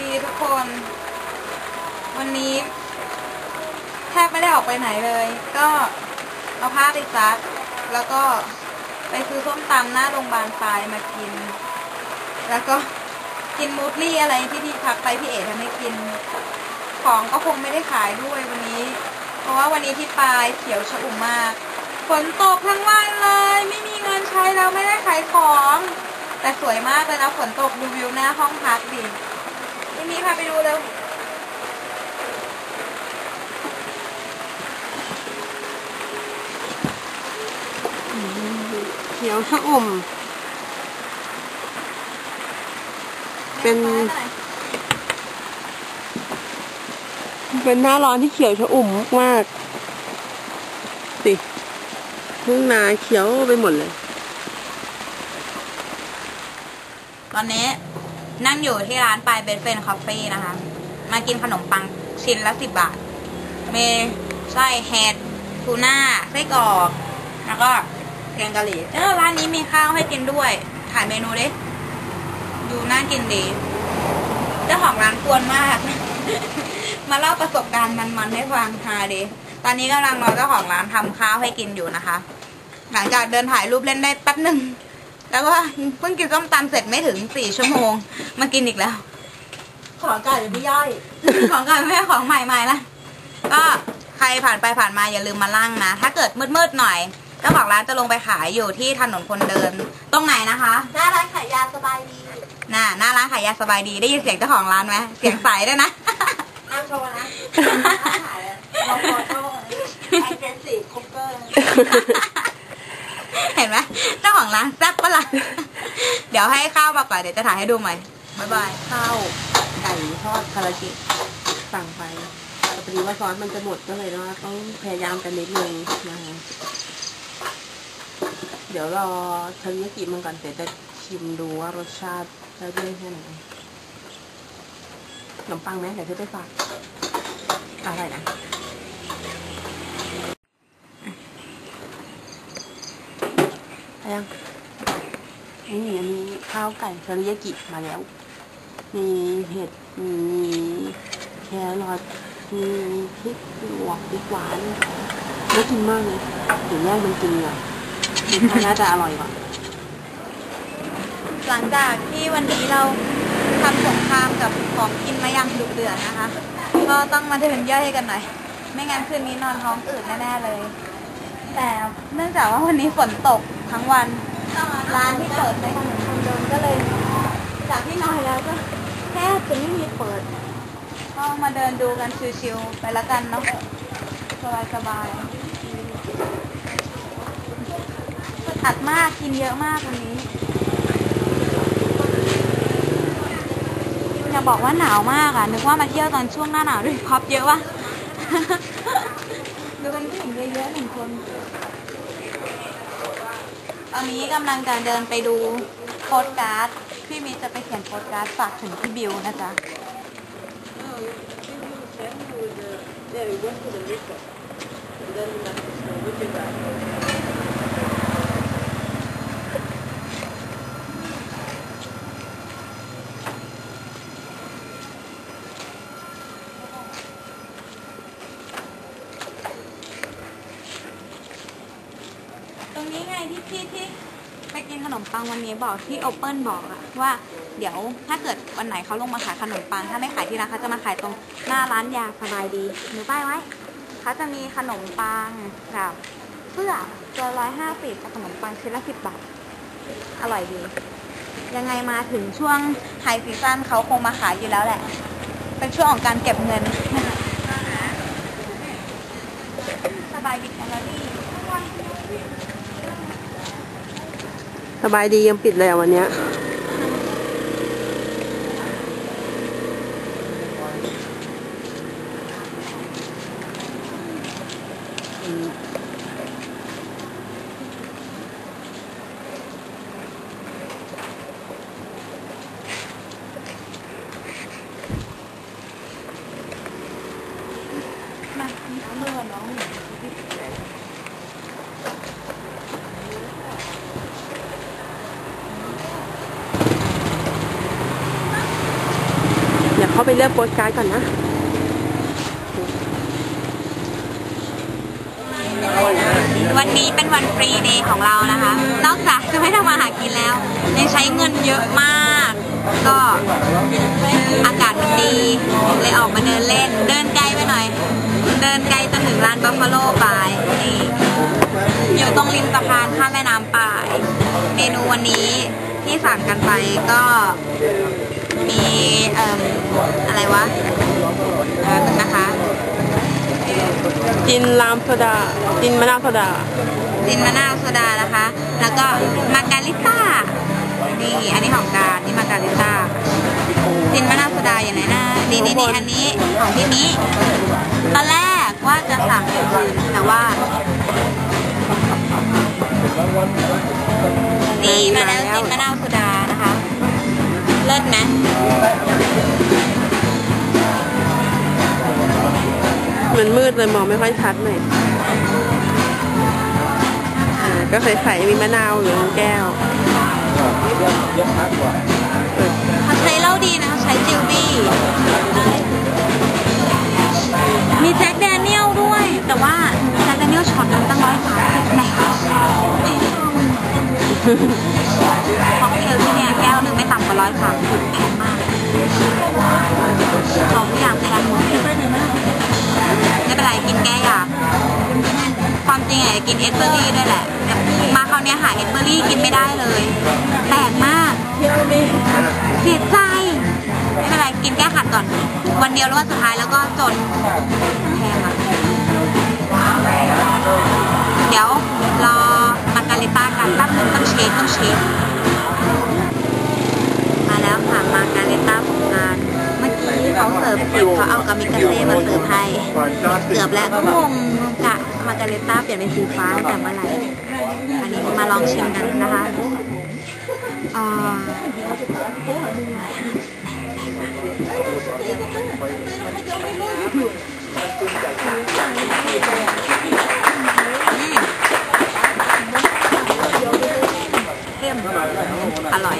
ดีทุกคน วันนี้แทบไม่ได้ออกไปไหนเลย ก็เอาผ้าไปซัก แล้วก็ไปซื้อส้มตำหน้าโรงพยาบาลปลายมากิน แล้วก็กินมูสลี่อะไรที่พี่พักไปพี่เอ๋ทำให้กิน ของก็คงไม่ได้ขายด้วยวันนี้ เพราะว่าวันนี้ที่ปลายเขียวชอุ่มมากฝนตกทั้งวันเลย ไม่มีเงินใช้แล้วไม่ได้ขายของ แต่สวยมากเลยนะฝนตกดูวิวหน้าห้องพักดิ พี่มีพาไปดูเร็วเขียวชะอุ่มเป็น เป็นหน้าร้อนที่เขียวชะอุ่มมากๆสิทุ่งนาเขียวไปหมดเลย ตอนนี้ นั่งอยู่ที่ร้านปลายเบสเฟนคาเฟ่นะคะ มากินขนมปังชิ้นละสิบบาท มีไส้แฮดทูน่าไส้กรอกแล้วก็แกงกะหรี่เออร้านนี้มีข้าวให้กินด้วย ถ่ายเมนูดิ ดูน่ากินดี เจ้าของร้านกวนมาก มาเล่าประสบการณ์มันๆให้ฟังฮาดีตอนนี้กำลังรอเจ้าของร้านทำข้าวให้กินอยู่นะคะ หลังจากเดินถ่ายรูปเล่นได้แป๊บหนึ่ง แล้วก็เพิ่งกินส้มตำเสร็จไม่ถึงสี่ชั่วโมง มากินอีกแล้ว ของเก่าอยู่ที่ย่อย ของเก่าไม่ใช่ของใหม่ๆละก็ใครผ่านไปผ่านมาอย่าลืมมาลั่งนะ ถ้าเกิดมืดๆหน่อยเจ้าของร้านจะลงไปขายอยู่ที่ถนนคนเดิน ตรงไหนนะคะ หน้าร้านขายยาสบายดีน่าหน้าร้านขายยาสบายดีได้ยินเสียงเจ้าของร้านไหมเสียงใสด้วยนะห้ามโชว์นะขายเราขอโทษไอเจนสี่คุกเกอร์ เห็นไหมเจ้าของร้านแซ่บปะล่ะเดี๋ยวให้ข้าวมาก่อนเดี๋ยวจะถ่ายให้ดูใหม่บ๊ายบายข้าวไก่ทอดคาราเกะสั่งไปแต่พอดีว่าซอสมันจะหมดก็เลยนะต้องพยายามกันนิดนึงนะคะเดี๋ยวรอเทอริยากิมันก่อนเดี๋ยวจะชิมดูว่ารสชาติได้ด้แค่ไหนขนมปังไหมเดี๋ยวจะไปฝากอะไรนะอะไร ยังนี่อันนี้ข้าวไก่เทอริยากิมาแล้ว มีเห็ด มีแครอทมีพริกหยวกพริกหวานน่ากินมากเลยเดี๋ยวแย่งมันกินอะคิดว่าน่าจะอร่อยกว่าหลังจากที่วันนี้เราทำสงครามกับของกินมาอย่างดุเดือดนะคะ ก็ต้องมาเดินย่อยกันหน่อย ไม่งั้นคืนนี้นอนท้องอืดแน่ๆเลย แต่เนื่องจากว่าวันนี้ฝนตก ทั้งวัน ร้านที่เปิดในถนนคนเดินก็เลย จากที่นอนแล้วก็แค่จะไม่มีเปิด ก็มาเดินดูกันชิวๆไปละกันเนาะสบายๆอัดมากกินเยอะมากวันนี้อย่าบอกว่าหนาวมากอะนึกว่ามาเที่ยวตอนช่วงหน้าหนาวด้วยพับเยอะวะดูเป็นผู้หญิงเยอะๆหนึ่งคน ตอนนี้กำลังจะเดินไปดูโพสการ์ด พี่มิตรจะไปเขียนโพสการ์ดฝากถึงพี่บิวนะจ๊ะต ที่พี่ที่ไปกินขนมปังวันนี้บอกที่โอเปิลบอกอะว่าเดี๋ยวถ้าเกิดวันไหนเขาลงมาขายขนมปัง ถ้าไม่ขายที่ร้านเขาจะมาขายตรงหน้าร้านยาสบายดีหนูป้ายไว้เขาจะมีขนมปังกับเสื้อตัวร้อยห้าสิบกับขนมปังชิ้นละสิบบาทอร่อยดี ยังไงมาถึงช่วงไฮซีซั่นเขาคงมาขายอยู่แล้วแหละ เป็นช่วงของการเก็บเงินสบายดีแคลอรี่ สบายดียังปิดเลยอะวันเนี้ย ยวเขาไปเลือกโปสการ์ดก่อนนะวันนี้เป็นวันฟรีเดย์ของเรานะคะ นอกจากจะไม่ทำมาหากินแล้ว ยังใช้เงินเยอะมาก ก็อากาศมันดี เลยออกมาเดินเล่น เดินไกลไปหน่อย เดินไกลจนถึงร้านบัฟฟาโลปนี่อยู่ตรงริมสะพานข้ามแม่น้ำปาย เมนูวันนี้ที่สั่งกันไปก็มีเอ่ม อะไรวะแป๊บนึงนะคะจินลามโซดาจินมะนาวโซดาจินมะนาวโซดานะคะ แล้วก็มาการิต้านี่อันนี้ของการนี่มาการิต้าจินมะนาวโซดาอยู่ไหนนะนี่นี่นี่อันนี้ของพี่นี้ตอนแรกว่าจะสั่งอย่างอื่นแต่ว่านี่มาแล้วจินมะนาวโซดานะคะ เลิศไหมมันมืดเลยมองไม่ค่อยชัดหน่อยอ่าก็ใส่ๆมีมะนาวอยู่ในแก้วเขาใช้เหล้าดีนะเขาใช้จิลบี้ มีแจ็คแดเนียลด้วย แต่ว่าแจ็คแดเนียลช็อตนึงตั้งร้อยสามสิบแหนค็อกเทลที่เนี่ยแก้ว หนึ่งไม่ต่ำกว่าร้อยสามสิบแพงมากของทุกอย่างแพงหมดไม่เป็นไรกินแก้อยากความจริงอะกินเอสเบอรี่ด้วยแหละ มาคราวนี้หาเอสเบอรี่กินไม่ได้เลยแปลกมากเสียใจไม่เป็นไรกินแก้ขัดก่อน วันเดียวแล้ววันสุดท้ายแล้วก็จนแพงอะเดี๋ยวรอมาการิต้ากันแป๊บนึงต้องเช็คต้องเช็ค มาแล้วค่ะมาการิต้าของงาน เมื่อกี้เขาเสิ ร์ฟเขาเอากามิกาเซ่มาเสิร์ฟให้เกือบแล้วก็งงกะมาการิต้าเปลี่ยนเป็นสีฟ้าแต่เมื่อไหร่อันนี้มาลองชิมกันนะคะเข้มอร่อย